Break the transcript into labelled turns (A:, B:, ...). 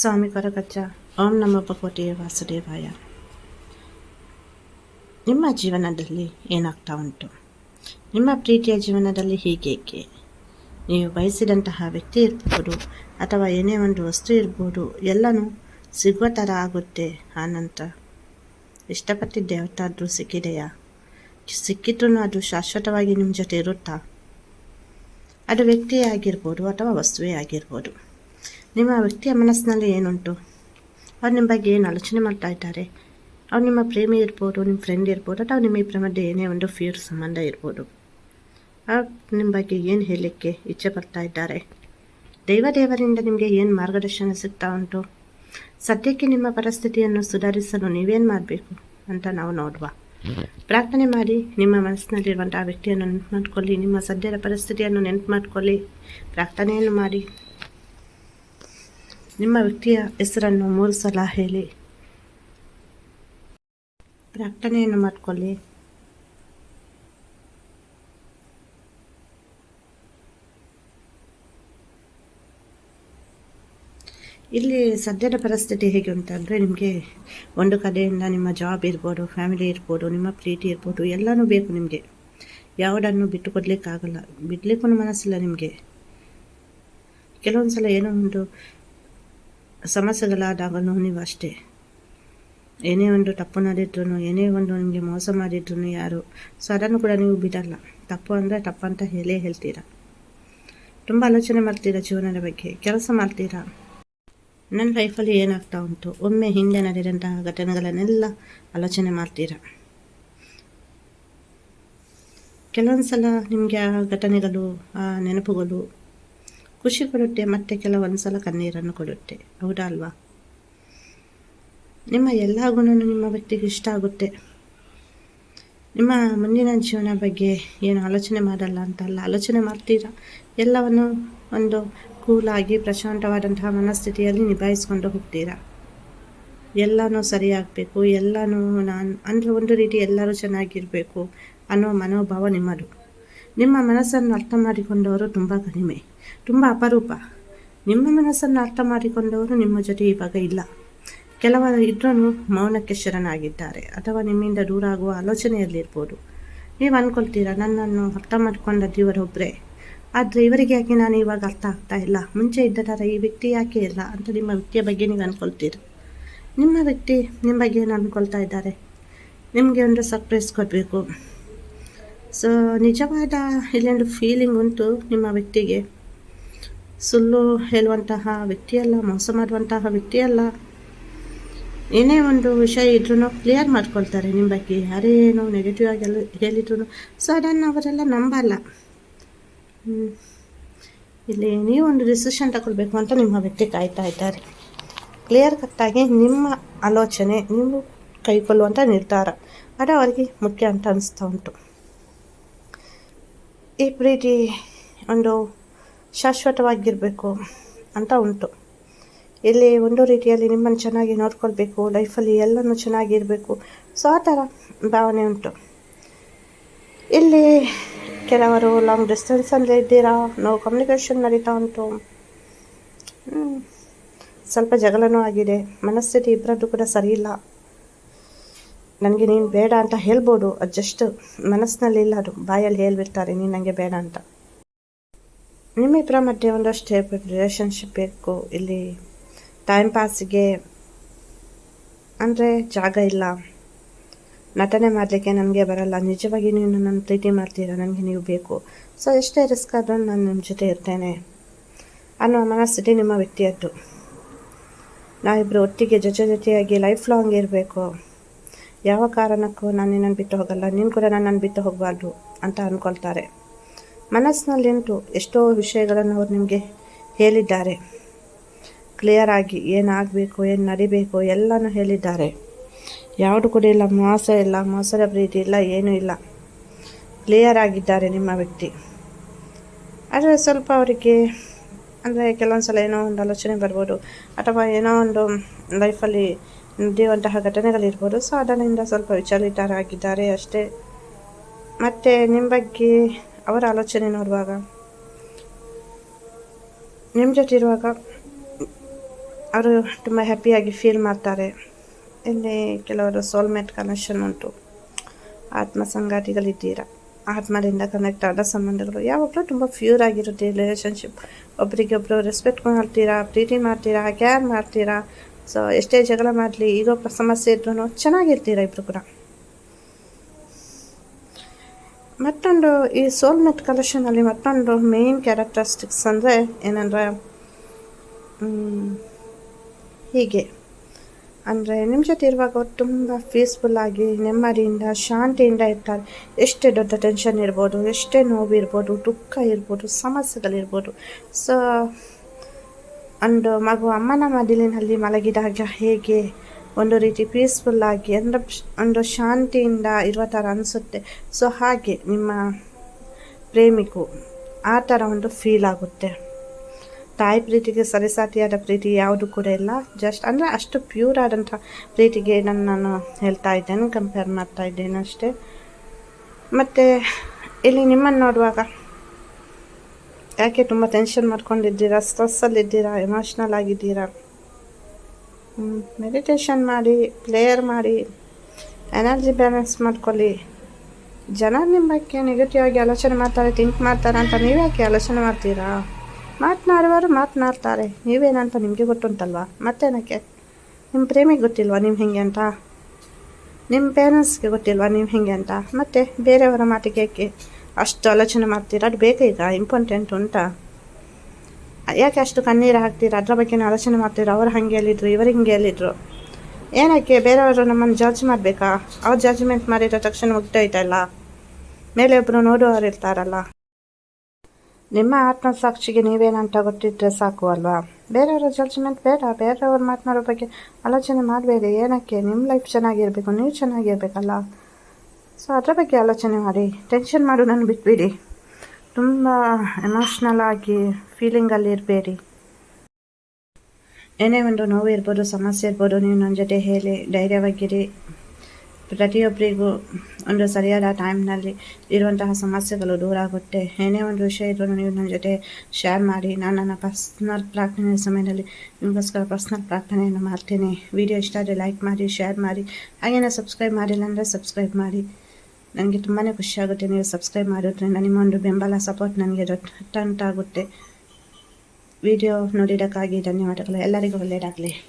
A: ಸ್ವಾಮಿ ಕೊರಗಜ್ಜ ಓಂ ನಮ್ಮ ಭಗವತಿಯ ವಾಸುದೇವಾಯ. ನಿಮ್ಮ ಜೀವನದಲ್ಲಿ ಏನಾಗ್ತಾ ಉಂಟು? ನಿಮ್ಮ ಪ್ರೀತಿಯ ಜೀವನದಲ್ಲಿ ಹೀಗೇಕೆ ನೀವು ಬಯಸಿದಂತಹ ವ್ಯಕ್ತಿ ಇರಬಹುದು ಅಥವಾ ಏನೇ ಒಂದು ವಸ್ತು ಇರ್ಬೋದು, ಎಲ್ಲನೂ ಸಿಗುವ ಥರ ಆಗುತ್ತೆ ಆನಂತರ ಇಷ್ಟಪಟ್ಟಿದ್ದೆ ಯಾವತ್ತಾದರೂ ಸಿಕ್ಕಿದೆಯಾ? ಸಿಕ್ಕಿದ್ರೂ ಅದು ಶಾಶ್ವತವಾಗಿ ನಿಮ್ಮ ಜೊತೆ ಇರುತ್ತಾ? ಅದು ವ್ಯಕ್ತಿಯೇ ಆಗಿರ್ಬೋದು ಅಥವಾ ವಸ್ತುವೇ ಆಗಿರ್ಬೋದು. ನಿಮ್ಮ ವ್ಯಕ್ತಿಯ ಮನಸ್ಸಿನಲ್ಲಿ ಏನುಂಟು? ಅವ್ರು ನಿಮ್ಮ ಬಗ್ಗೆ ಏನು ಆಲೋಚನೆ ಮಾಡ್ತಾ ಇದ್ದಾರೆ? ಅವ್ರು ನಿಮ್ಮ ಪ್ರೇಮಿ ಇರ್ಬೋದು, ನಿಮ್ಮ ಫ್ರೆಂಡ್ ಇರ್ಬೋದು, ಅಥವಾ ನಿಮ್ಮ ಇಬ್ಬರ ಮಧ್ಯೆ ಏನೇ ಒಂದು ಫಿಯರ್ ಸಂಬಂಧ ಇರ್ಬೋದು. ಅವ್ರು ನಿಮ್ಮ ಬಗ್ಗೆ ಏನು ಹೇಳಲಿಕ್ಕೆ ಇಚ್ಛೆ ಪಡ್ತಾ ಇದ್ದಾರೆ? ದೈವ ದೇವರಿಂದ ನಿಮಗೆ ಏನು ಮಾರ್ಗದರ್ಶನ ಸಿಗ್ತಾ ಉಂಟು? ಸದ್ಯಕ್ಕೆ ನಿಮ್ಮ ಪರಿಸ್ಥಿತಿಯನ್ನು ಸುಧಾರಿಸಲು ನೀವೇನು ಮಾಡಬೇಕು ಅಂತ ನಾವು ನೋಡುವ. ಪ್ರಾರ್ಥನೆ ಮಾಡಿ, ನಿಮ್ಮ ಮನಸ್ಸಿನಲ್ಲಿರುವಂಥ ವ್ಯಕ್ತಿಯನ್ನು ನೆನಪು ಮಾಡಿಕೊಳ್ಳಿ, ನಿಮ್ಮ ಸದ್ಯದ ಪರಿಸ್ಥಿತಿಯನ್ನು ನೆನಪು ಮಾಡಿಕೊಳ್ಳಿ. ಪ್ರಾರ್ಥನೆಯನ್ನು ಮಾಡಿ. ನಿಮ್ಮ ವ್ಯಕ್ತಿಯ ಹೆಸರನ್ನು ಮೂರು ಸಲ ಹೇಳಿ. ಪ್ರಾರ್ಥನೆಯನ್ನು ಮಾಡಿಕೊಳ್ಳಿ. ಇಲ್ಲಿ ಸದ್ಯದ ಪರಿಸ್ಥಿತಿ ಹೇಗೆ ಉಂಟಂದರೆ ನಿಮಗೆ ಒಂದು ಕಡೆಯಿಂದ ನಿಮ್ಮ ಜಾಬ್ ಇರ್ಬೋದು ಫ್ಯಾಮಿಲಿ ಇರ್ಬೋದು, ನಿಮ್ಮ ಪ್ರೀತಿ ಇರ್ಬೋದು, ಎಲ್ಲನೂ ಬೇಕು ನಿಮಗೆ. ಯಾವುದನ್ನು ಬಿಟ್ಟು ಕೊಡಲಿಕ್ಕಾಗಲ್ಲ ಬಿಡಲಿಕ್ಕೂ ಮನಸ್ಸಿಲ್ಲ ನಿಮಗೆ. ಕೆಲವೊಂದು ಸಲ ಏನೋ ಒಂದು ಸಮಸ್ಯೆಗಳಾದಾಗಲೂ ನೀವು ಅಷ್ಟೇ. ಏನೇ ಒಂದು ತಪ್ಪು ನಡೆದ್ರು ಏನೇ ಒಂದು ನಿಮಗೆ ಮೋಸ ಮಾಡಿದ್ರು ಯಾರು ಸೊ ಅದನ್ನು ಕೂಡ ನೀವು ಬಿಡಲ್ಲ. ತಪ್ಪು ಅಂದರೆ ತಪ್ಪಂತ ಹೇಳೇ ಹೇಳ್ತೀರಾ? ತುಂಬ ಆಲೋಚನೆ ಮಾಡ್ತೀರಾ ಜೀವನದ ಬಗ್ಗೆ? ಕೆಲಸ ಮಾಡ್ತೀರಾ? ನನ್ನ ಲೈಫಲ್ಲಿ ಏನಾಗ್ತಾ ಉಂಟು? ಒಮ್ಮೆ ಹಿಂದೆ ನಡೆದಂತಹ ಘಟನೆಗಳನ್ನೆಲ್ಲ ಆಲೋಚನೆ ಮಾಡ್ತೀರಾ? ಕೆಲವೊಂದು ಸಲ ನಿಮಗೆ ಆ ಘಟನೆಗಳು, ಆ ನೆನಪುಗಳು ಖುಷಿ ಕೊಡುತ್ತೆ, ಮತ್ತೆ ಕೆಲವೊಂದು ಸಲ ಕಣ್ಣೀರನ್ನು ಕೊಡುತ್ತೆ. ಹೌದಾ ಅಲ್ವಾ? ನಿಮ್ಮ ಎಲ್ಲ ಗುಣನೂ ನಿಮ್ಮ ವ್ಯಕ್ತಿಗೆ ಇಷ್ಟ ಆಗುತ್ತೆ. ನಿಮ್ಮ ಮುಂದಿನ ಜೀವನ ಬಗ್ಗೆ ಏನು ಆಲೋಚನೆ ಮಾಡಲ್ಲ ಅಂತಲ್ಲ, ಆಲೋಚನೆ ಮಾಡ್ತೀರಾ? ಎಲ್ಲವನ್ನು ಒಂದು ಕೂಲಾಗಿ, ಪ್ರಶಾಂತವಾದಂತಹ ಮನಸ್ಥಿತಿಯಲ್ಲಿ ನಿಭಾಯಿಸ್ಕೊಂಡು ಹೋಗ್ತೀರಾ? ಎಲ್ಲನೂ ಸರಿಯಾಗಬೇಕು, ಎಲ್ಲನೂ ನಾನು, ಅಂದರೆ ಒಂದು ರೀತಿ ಎಲ್ಲರೂ ಚೆನ್ನಾಗಿರಬೇಕು ಅನ್ನೋ ಮನೋಭಾವ ನಿಮ್ಮದು. ನಿಮ್ಮ ಮನಸ್ಸನ್ನು ಅರ್ಥ ಮಾಡಿಕೊಂಡವರು ತುಂಬ ಕಡಿಮೆ. ತುಂಬ ಅಪರೂಪ. ನಿಮ್ಮ ಮನಸ್ಸನ್ನು ಅರ್ಥ ಮಾಡಿಕೊಂಡವರು ನಿಮ್ಮ ಜೊತೆ ಇವಾಗ ಇಲ್ಲ. ಕೆಲವರು ಇದ್ರೂ ಮೌನಕ್ಕೆ ಶರಣಾಗಿದ್ದಾರೆ. ಅಥವಾ ನಿಮ್ಮಿಂದ ದೂರ ಆಗುವ ಆಲೋಚನೆಯಲ್ಲಿರ್ಬೋದು. ನೀವು ಅಂದ್ಕೊಳ್ತೀರಾ ನನ್ನನ್ನು ಅರ್ಥ ಮಾಡಿಕೊಂಡ ದೇವರೊಬ್ಬರೇ ಆದರೆ ಇವರಿಗೆ ಯಾಕೆ ನಾನು ಇವಾಗ ಅರ್ಥ ಆಗ್ತಾ ಇಲ್ಲ. ಮುಂಚೆ ಇದ್ದ ಥರ ಈ ವ್ಯಕ್ತಿ ಯಾಕೆ ಇಲ್ಲ ಅಂತ ನಿಮ್ಮ ವ್ಯಕ್ತಿಯ ಬಗ್ಗೆ ನೀವು ಅಂದ್ಕೊಳ್ತೀರ ನಿಮ್ಮ ವ್ಯಕ್ತಿ ನಿಮ್ಮ ಬಗ್ಗೆ ಏನು ಅಂದ್ಕೊಳ್ತಾ ಇದ್ದಾರೆ? ನಿಮಗೆ ಒಂದು ಸರ್ಪ್ರೈಸ್ ಕೊಡಬೇಕು. ಸೊ ನಿಜವಾದ ಇಲ್ಲೊಂದು ಫೀಲಿಂಗ್ ಉಂಟು ನಿಮ್ಮ ವ್ಯಕ್ತಿಗೆ. ಸುಳ್ಳು ಹೇಳುವಂತಹ ವ್ಯಕ್ತಿಯಲ್ಲ ಮೋಸ ಮಾಡುವಂತಹ ವ್ಯಕ್ತಿಯಲ್ಲ ಏನೇ ಒಂದು ವಿಷಯ ಇದ್ರೂ ಕ್ಲಿಯರ್ ಮಾಡ್ಕೊಳ್ತಾರೆ ನಿಮ್ಮ ಬಗ್ಗೆ. ಯಾರೇನು ನೆಗೆಟಿವ್ ಆಗಿ ಎಲ್ಲ ಹೇಳಿದ್ರು ಸೊ ಅದನ್ನು ಅವರೆಲ್ಲ ನಂಬಲ್ಲ. ಇಲ್ಲಿ ನೀವು ಒಂದು ಡಿಸಿಷನ್ ತಗೊಳ್ಬೇಕು ಅಂತ ನಿಮ್ಮ ವ್ಯಕ್ತಿ ಕಾಯ್ತಾ ಇದ್ದಾರೆ. ಕ್ಲಿಯರ್ ಕಟ್ಟಾಗಿ ನಿಮ್ಮ ಆಲೋಚನೆ ನೀವು ಕೈಗೊಳ್ಳುವಂಥ ನಿರ್ಧಾರ. ಅದು ಅವರಿಗೆ ಮುಖ್ಯ ಅಂತ ಅನಿಸ್ತಾ ಉಂಟು. ಈ ಪ್ರೀತಿ ಒಂದು ಶಾಶ್ವತವಾಗಿರಬೇಕು ಅಂತ ಉಂಟು. ಇಲ್ಲಿ ಒಂದು ರೀತಿಯಲ್ಲಿ ನಿಮ್ಮನ್ನು ಚೆನ್ನಾಗಿ ನೋಡ್ಕೊಳ್ಬೇಕು ಲೈಫಲ್ಲಿ ಎಲ್ಲನೂ ಚೆನ್ನಾಗಿರಬೇಕು. ಸೊ ಆ ಥರ ಭಾವನೆ ಉಂಟು. ಇಲ್ಲಿ ಕೆಲವರು ಲಾಂಗ್ ಡಿಸ್ಟೆನ್ಸಲ್ಲಿ ಇದ್ದೀರಾ? ನೋ ಕಮ್ಯುನಿಕೇಷನ್ ನಡೀತಾ ಉಂಟು. ಸ್ವಲ್ಪ ಜಗಳನೂ ಆಗಿದೆ. ಮನಸ್ಥಿತಿ ಇಬ್ಬರದ್ದು ಕೂಡ ಸರಿಯಿಲ್ಲ ನನಗೆ ನೀನು ಬೇಡ ಅಂತ ಹೇಳ್ಬೋದು. ಅದು ಜಸ್ಟ್ ಮನಸ್ಸಿನಲ್ಲಿ ಇಲ್ಲ ಅದು. ಬಾಯಲ್ಲಿ ಹೇಳ್ಬಿಡ್ತಾರೆ, ನೀನು ನನಗೆ ಬೇಡ ಅಂತ. ನಿಮ್ಮಿಬ್ಬರ ಮಧ್ಯೆ ಒಂದಷ್ಟು ರಿಲೇಷನ್ಶಿಪ್ ಬೇಕು. ಇಲ್ಲಿ ಟೈಮ್ ಪಾಸಿಗೆ ಅಂದರೆ ಜಾಗ ಇಲ್ಲ. ನಟನೆ ಮಾಡಲಿಕ್ಕೆ ನನಗೆ ಬರಲ್ಲ. ನಿಜವಾಗಿ ನೀವು ನನ್ನ ಪ್ರೀತಿ ಮಾಡ್ತೀರಾ? ನನಗೆ ನೀವು ಬೇಕು. ಸೊ ಎಷ್ಟೇ ರಿಸ್ಕ್ ಆದರೂ ನಾನು ನಿಮ್ಮ ಜೊತೆ ಇರ್ತೇನೆ ಅನ್ನೋ ಮನಸ್ಥಿತಿ ನಿಮ್ಮ ವ್ಯಕ್ತಿಯದ್ದು. ನಾವಿಬ್ಬರು ಒಟ್ಟಿಗೆ ಜೊತೆ ಜೊತೆಯಾಗಿ ಲೈಫ್ ಲಾಂಗ್ ಇರಬೇಕು. ಯಾವ ಕಾರಣಕ್ಕೂ ನಾನು ನಿನ್ನನ್ನು ಬಿಟ್ಟು ಹೋಗಲ್ಲ. ನೀನು ಕೂಡ ನನ್ನನ್ನು ಬಿಟ್ಟು ಹೋಗಬಾರ್ದು ಅಂತ ಅಂದ್ಕೊಳ್ತಾರೆ ಮನಸ್ಸಿನಲ್ಲಿಂಟು ಎಷ್ಟೋ ವಿಷಯಗಳನ್ನು ಅವ್ರು ನಿಮಗೆ ಹೇಳಿದ್ದಾರೆ. ಕ್ಲಿಯರ್ ಆಗಿ ಏನಾಗಬೇಕು, ಏನು ನಡಿಬೇಕು ಎಲ್ಲನೂ ಹೇಳಿದ್ದಾರೆ. ಯಾವುದು ಕೂಡ ಇಲ್ಲ, ಮೋಸ ಇಲ್ಲ ಮೋಸದ ಪ್ರೀತಿ ಇಲ್ಲ, ಏನೂ ಇಲ್ಲ. ಕ್ಲಿಯರ್ ಆಗಿದ್ದಾರೆ ನಿಮ್ಮ ವ್ಯಕ್ತಿ. ಆದರೆ ಸ್ವಲ್ಪ ಅವರಿಗೆ, ಅಂದರೆ ಕೆಲವೊಂದು ಸಲ ಏನೋ ಒಂದು ಆಲೋಚನೆ ಬರ್ಬೋದು, ಅಥವಾ ಏನೋ ಒಂದು ಲೈಫಲ್ಲಿ ನಡೆಯುವಂತಹ ಘಟನೆಗಳಿರ್ಬೋದು, ಸೊ ಅದರಿಂದ ಸ್ವಲ್ಪ ವಿಚಲಿತರಾಗಿದ್ದಾರೆ ಅಷ್ಟೇ. ಮತ್ತು ನಿಮ್ಮ ಬಗ್ಗೆ ಅವರ ಆಲೋಚನೆ ನೋಡುವಾಗ ನಿಮ್ಮ ಜೊತೆ ಇರುವಾಗ ಅವರು ತುಂಬ ಹ್ಯಾಪಿಯಾಗಿ ಫೀಲ್ ಮಾಡ್ತಾರೆ. ಇಲ್ಲಿ ಕೆಲವರು ಸೋಲ್ಮೇಟ್ ಕನೆಕ್ಷನ್ ಉಂಟು. ಆತ್ಮ ಸಂಗಾತಿಗಳಿದ್ದೀರಾ ಆತ್ಮದಿಂದ ಕನೆಕ್ಟ್ ಆದ ಸಂಬಂಧಗಳು. ಯಾವಾಗಲೂ ತುಂಬ ಪ್ಯೂರ್ ಆಗಿರುತ್ತೆ ರಿಲೇಷನ್ಶಿಪ್ ಒಬ್ರಿಗೊಬ್ರು ರೆಸ್ಪೆಕ್ಟ್ ಮಾಡ್ತೀರಾ, ಪ್ರೀತಿ ಮಾಡ್ತೀರಾ ಕೇರ್ ಮಾಡ್ತೀರಾ? ಸೊ ಎಷ್ಟೇ ಜಗಳ ಮಾಡಲಿ ಈಗ ಸಮಸ್ಯೆ ಇದ್ರೂ ಚೆನ್ನಾಗಿರ್ತೀರಾ ಇಬ್ಬರು ಕೂಡ? ಮತ್ತೊಂದು, ಈ ಸೋಲ್ಮೆಟ್ ಕಲೆಕ್ಷನಲ್ಲಿ ಮತ್ತೊಂದು ಮೇನ್ ಕ್ಯಾರೆಕ್ಟರಿಸ್ಟಿಕ್ಸ್ ಅಂದರೆ ಏನಂದರೆ ಹೀಗೆ. ಅಂದರೆ ನಿಮ್ಮ ಜೊತೆ ಇರುವಾಗ ಅವ್ರು ತುಂಬ ಪೀಸ್ಫುಲ್ಲಾಗಿ ನೆಮ್ಮದಿಯಿಂದ, ಶಾಂತಿಯಿಂದ ಇರ್ತಾರೆ. ಎಷ್ಟೇ ದೊಡ್ಡ ಟೆನ್ಷನ್ ಇರ್ಬೋದು, ಎಷ್ಟೇ ನೋವಿರ್ಬೋದು ದುಃಖ ಇರ್ಬೋದು ಸಮಸ್ಯೆಗಳಿರ್ಬೋದು ಸೊ ಒಂದು ಮಗು ಅಮ್ಮನ ಮಡಿಲಿನಲ್ಲಿ ಮಲಗಿದಾಗ ಹೇಗೆ ಒಂದು ರೀತಿ ಪೀಸ್ಫುಲ್ಲಾಗಿ ಅಂದರೆ ಒಂದು ಶಾಂತಿಯಿಂದ ಇರುವ ಥರ ಅನಿಸುತ್ತೆ. ಸೊ ಹಾಗೆ ನಿಮ್ಮ ಪ್ರೇಮಿಕು ಆ ಥರ ಒಂದು ಫೀಲ್ ಆಗುತ್ತೆ. ತಾಯಿ ಪ್ರೀತಿಗೆ ಸರಿಸಾತಿಯಾದ ಪ್ರೀತಿ ಯಾವುದು ಕೂಡ ಇಲ್ಲ. ಜಸ್ಟ್ ಅಂದರೆ ಅಷ್ಟು ಪ್ಯೂರ್ ಆದಂಥ ಪ್ರೀತಿಗೆ ನಾನು ನಾನು ಹೇಳ್ತಾ ಇದ್ದೇನೆ ಕಂಪೇರ್ ಮಾಡ್ತಾ ಇದ್ದೇನೆ ಅಷ್ಟೇ. ಮತ್ತು ಇಲ್ಲಿ ನಿಮ್ಮನ್ನು ನೋಡುವಾಗ ಯಾಕೆ ತುಂಬ ಟೆನ್ಷನ್ ಮಾಡ್ಕೊಂಡಿದ್ದೀರಾ ಸ್ಟ್ರೆಸ್ಸಲ್ಲಿದ್ದೀರಾ ಎಮೋಷ್ನಲ್ ಆಗಿದ್ದೀರಾ? ಮೆಡಿಟೇಷನ್ ಮಾಡಿ ಪ್ಲೇಯರ್ ಮಾಡಿ ಎನರ್ಜಿ ಬ್ಯಾಲೆನ್ಸ್ ಮಾಡ್ಕೊಳ್ಳಿ. ಜನ ನಿಮ್ಮ ಬಗ್ಗೆ ನೆಗೆಟಿವ್ ಆಗಿ ಆಲೋಚನೆ ಮಾಡ್ತಾರೆ ಥಿಂಕ್ ಮಾಡ್ತಾರೆ ಅಂತ ನೀವ್ಯಾಕೆ ಆಲೋಚನೆ ಮಾಡ್ತೀರಾ? ಮಾತನಾಡುವವರು ಮಾತನಾಡ್ತಾರೆ. ನೀವೇನಂತ ನಿಮಗೆ ಗೊತ್ತುಂಟಲ್ವಾ? ಮತ್ತೇನಕ್ಕೆ ನಿಮ್ಮ ಪ್ರೇಮಿಗೆ ಗೊತ್ತಿಲ್ವಾ ನೀವು ಹೇಗೆ ಅಂತ? ನಿಮ್ಮ ಪೇರೆಂಟ್ಸ್ಗೆ ಗೊತ್ತಿಲ್ವಾ ನೀವು ಹೇಗೆ ಅಂತ? ಮತ್ತು ಬೇರೆಯವರ ಮಾತಿಗೆ ಏಕೆ ಅಷ್ಟು ಆಲೋಚನೆ ಮಾಡ್ತೀರಾ? ಅದು ಬೇಕೇ ಈಗ ಇಂಪಾರ್ಟೆಂಟ್ ಉಂಟಾ. ಯಾಕೆ ಅಷ್ಟು ಕಣ್ಣೀರು ಹಾಕ್ತೀರ? ಅದರ ಬಗ್ಗೆ ಆಲೋಚನೆ ಮಾಡ್ತೀರಾ, ಅವ್ರು ಹಾಗೆ ಹೇಳಿದ್ರು, ಇವರು ಹಿಂಗೆ ಹೇಳಿದ್ರು. ಏನಕ್ಕೆ? ಬೇರೆಯವರು ನಮ್ಮನ್ನು ಜಡ್ಜ್ ಮಾಡಬೇಕಾ? ಅವ್ರು ಜಡ್ಜ್ಮೆಂಟ್ ಮಾಡಿದ ತಕ್ಷಣ ಮುಗ್ದೋಯ್ತಲ್ಲ? ಮೇಲೆ ಒಬ್ಬರು ನೋಡುವವರು ಇರ್ತಾರಲ್ಲ? ನಿಮ್ಮ ಆತ್ಮಸಾಕ್ಷಿಗೆ ನೀವೇನಂತ ಗೊತ್ತಿದ್ದರೆ ಸಾಕು ಅಲ್ವಾ? ಬೇರೆಯವರ ಜಡ್ಜ್ಮೆಂಟ್ ಬೇಡ. ಬೇರೆಯವ್ರ ಮಾತನಾಡೋ ಬಗ್ಗೆ ಆಲೋಚನೆ ಮಾಡಬೇಡಿ. ಏನಕ್ಕೆ? ನಿಮ್ಮ ಲೈಫ್ ಚೆನ್ನಾಗಿರಬೇಕು, ನೀವು ಚೆನ್ನಾಗಿರ್ಬೇಕಲ್ಲ? ಸೊ ಅದರ ಬಗ್ಗೆ ಆಲೋಚನೆ ಮಾಡಿ. ಟೆನ್ಷನ್ ನಾನು ಬಿಟ್ಬಿಡಿ. ತುಂಬ ಎಮೋಷ್ನಲ್ ಆಗಿ ಫೀಲಿಂಗಲ್ಲಿ ಇರಬೇಡಿ. ಏನೇ ಒಂದು ನೋವು ಇರ್ಬೋದು, ಸಮಸ್ಯೆ ಇರ್ಬೋದು, ನೀವು ನನ್ನ ಜೊತೆ ಹೇಳಿ, ಧೈರ್ಯವಾಗಿರಿ. ಪ್ರತಿಯೊಬ್ಬರಿಗೂ ಒಂದು ಸರಿಯಾದ ಟೈಮ್ನಲ್ಲಿ ಇರುವಂತಹ ಸಮಸ್ಯೆಗಳು ದೂರ ಆಗುತ್ತೆ. ಏನೇ ಒಂದು ವಿಷಯ ಇದ್ರೂ ನೀವು ನನ್ನ ಜೊತೆ ಶೇರ್ ಮಾಡಿ. ನಾನು ನನ್ನ ಪರ್ಸ್ನಲ್ ಪ್ರಾರ್ಥನೆ ಸಮಯದಲ್ಲಿ ನಿಮಗೋಸ್ಕರ ಪರ್ಸ್ನಲ್ ಪ್ರಾರ್ಥನೆಯನ್ನು ಮಾಡ್ತೀನಿ. ವಿಡಿಯೋ ಇಷ್ಟ ಆದರೆ ಲೈಕ್ ಮಾಡಿ ಶೇರ್ ಮಾಡಿ. ಹಾಗೇನೋ ಸಬ್ಸ್ಕ್ರೈಬ್ ಮಾಡಿಲ್ಲ ಅಂದರೆ ಸಬ್ಸ್ಕ್ರೈಬ್ ಮಾಡಿ. ನನಗೆ ತುಂಬಾ ಖುಷಿಯಾಗುತ್ತೆ ನೀವು ಸಬ್ಸ್ಕ್ರೈಬ್ ಮಾಡೋದ್ರಿಂದ ನಿಮ್ಮ ಒಂದು ಬೆಂಬಲ ಸಪೋರ್ಟ್ ನನಗೆ ದೊಡ್ಡ ಆಗುತ್ತೆ ವಿಡಿಯೋ ನೋಡಿದ್ದಕ್ಕಾಗಿ ಧನ್ಯವಾದಗಳು. ಎಲ್ಲರಿಗೂ ಒಳ್ಳೆಯದಾಗಲಿ.